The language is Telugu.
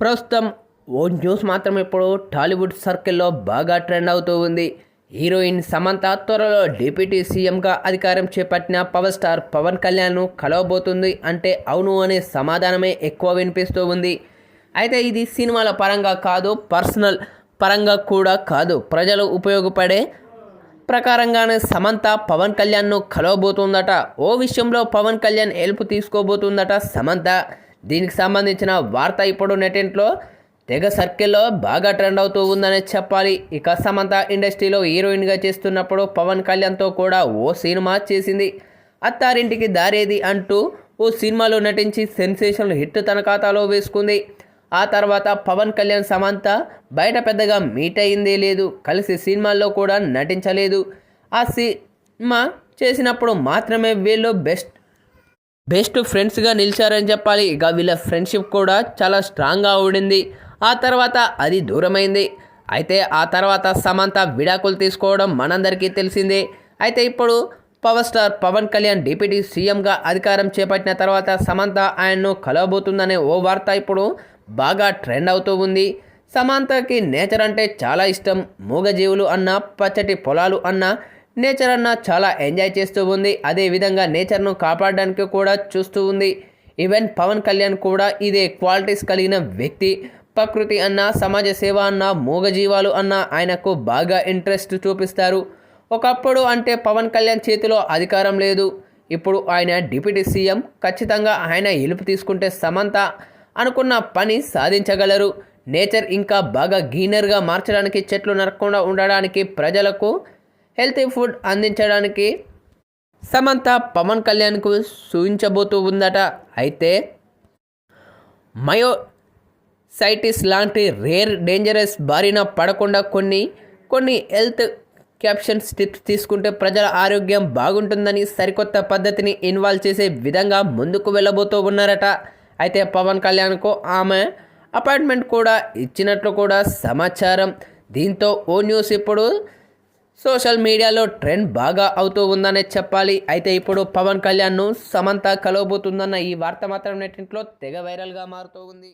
ప్రస్తుతం ఓ న్యూస్ మాత్రం ఇప్పుడు టాలీవుడ్ సర్కిల్లో బాగా ట్రెండ్ అవుతూ ఉంది. హీరోయిన్ సమంత త్వరలో డిప్యూటీ సీఎంగా అధికారం చేపట్టిన పవర్ స్టార్ పవన్ కళ్యాణ్ను కలవబోతుంది అంటే అవును అనే సమాధానమే ఎక్కువ వినిపిస్తూ ఉంది. అయితే ఇది సినిమాల పరంగా కాదు పర్సనల్ పరంగా కూడా కాదు. ప్రజలు ఉపయోగపడే ప్రకారంగానే సమంత పవన్ కళ్యాణ్ను కలవబోతుందట. ఓ విషయంలో పవన్ కళ్యాణ్ హెల్ప్ తీసుకోబోతుందట సమంత. దీనికి సంబంధించిన వార్త ఇప్పుడు నెటింట్లో తెగ సర్కిల్లో బాగా ట్రెండ్ అవుతూ ఉందనే చెప్పాలి. ఇక సమంత ఇండస్ట్రీలో హీరోయిన్గా చేస్తున్నప్పుడు పవన్ కళ్యాణ్తో కూడా ఓ సినిమా చేసింది. అత్తారింటికి దారేది అంటూ ఓ సినిమాలో నటించి సెన్సేషనల్ హిట్ తన ఖాతాలో వేసుకుంది. ఆ తర్వాత పవన్ కళ్యాణ్ సమంత బయట పెద్దగా మీట్ అయిందే లేదు. కలిసి సినిమాల్లో కూడా నటించలేదు. ఆ సినిమా చేసినప్పుడు మాత్రమే వీళ్ళు బెస్ట్ బెస్ట్ ఫ్రెండ్స్గా నిలిచారని చెప్పాలి. ఇక వీళ్ళ ఫ్రెండ్షిప్ కూడా చాలా స్ట్రాంగ్గా ఉండింది ఆ తర్వాత అది దూరమైంది. అయితే ఆ తర్వాత సమంత విడాకులు తీసుకోవడం మనందరికీ తెలిసిందే. అయితే ఇప్పుడు power star Pawan Kalyan deputy సీఎంగా అధికారం చేపట్టిన తర్వాత సమంత ఆయన్ను కలవబోతుందనే ఓ వార్త ఇప్పుడు బాగా ట్రెండ్ అవుతూ ఉంది. సమంతకి నేచర్ అంటే చాలా ఇష్టం. మూగజీవులు అన్న పచ్చటి పొలాలు అన్న నేచర్ అన్న చాలా ఎంజాయ్ చేస్తూ ఉంది. అదేవిధంగా నేచర్ను కాపాడడానికి కూడా చూస్తూ ఉంది. ఈవెన్ పవన్ కళ్యాణ్ కూడా ఇదే క్వాలిటీస్ కలిగిన వ్యక్తి. ప్రకృతి అన్న సమాజ సేవ అన్న మూగజీవాలు అన్న ఆయనకు బాగా ఇంట్రెస్ట్ చూపిస్తారు. ఒకప్పుడు అంటే పవన్ కళ్యాణ్ చేతిలో అధికారం లేదు. ఇప్పుడు ఆయన డిప్యూటీ సీఎం ఖచ్చితంగా ఆయన ఇలుపు తీసుకుంటే సమంత అనుకున్న పని సాధించగలరు. నేచర్ ఇంకా బాగా గీనర్గా మార్చడానికి చెట్లు నరకకుండా ఉండడానికి ప్రజలకు హెల్తీ ఫుడ్ అందించడానికి సమంత పవన్ కళ్యాణ్కు సూచించబోతూ ఉందట. అయితే మయోసైటిస్ లాంటి రేర్ డేంజరస్ బారిన పడకుండా కొన్ని కొన్ని హెల్త్ క్యాప్షన్ స్టిప్స్ తీసుకుంటే ప్రజల ఆరోగ్యం బాగుంటుందని సరికొత్త పద్ధతిని ఇన్వాల్వ్ చేసే విధంగా ముందుకు వెళ్ళబోతూ ఉన్నారట. అయితే పవన్ కళ్యాణ్కు ఆమె అపాయింట్మెంట్ కూడా ఇచ్చినట్లు కూడా సమాచారం. దీంతో ఓ న్యూస్ ఇప్పుడు సోషల్ మీడియాలో ట్రెండ్ బాగా అవుతూ ఉందనే చెప్పాలి. అయితే ఇప్పుడు పవన్ కళ్యాణ్ను సమంత కలవబోతుందన్న ఈ వార్త మాత్రం నెట్టింట్లో తెగ వైరల్గా మారుతూ ఉంది.